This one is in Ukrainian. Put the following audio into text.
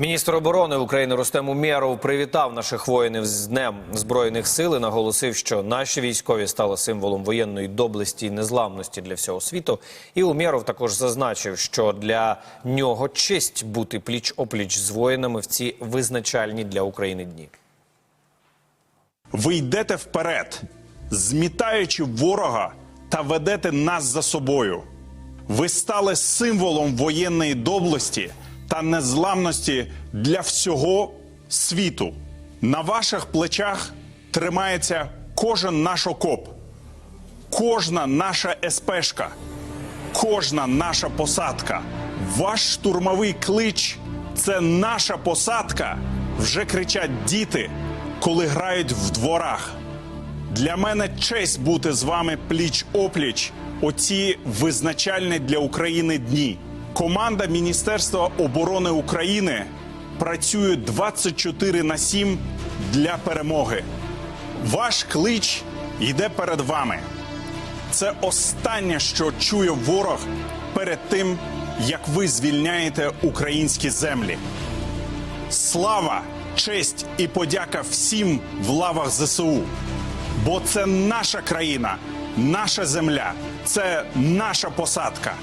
Міністр оборони України Рустем Умєров привітав наших воїнів з Днем Збройних сил і наголосив, що наші військові стали символом воєнної доблесті і незламності для всього світу. І Умєров також зазначив, що для нього честь бути пліч-опліч з воїнами в ці визначальні для України дні. Ви йдете вперед, змітаючи ворога та ведете нас за собою. Ви стали символом воєнної доблесті та незламності для всього світу. На ваших плечах тримається кожен наш окоп, кожна наша СПшка, кожна наша посадка. Ваш штурмовий клич це наша посадка. Вже кричать діти, коли грають в дворах. Для мене честь бути з вами пліч опліч. Оці визначальні для України дні. Команда Міністерства оборони України працює 24 на 7 для перемоги. Ваш клич йде перед вами. Це останнє, що чує ворог перед тим, як ви звільняєте українські землі. Слава, честь і подяка всім в лавах ЗСУ. Бо це наша країна, наша земля, це наша посадка.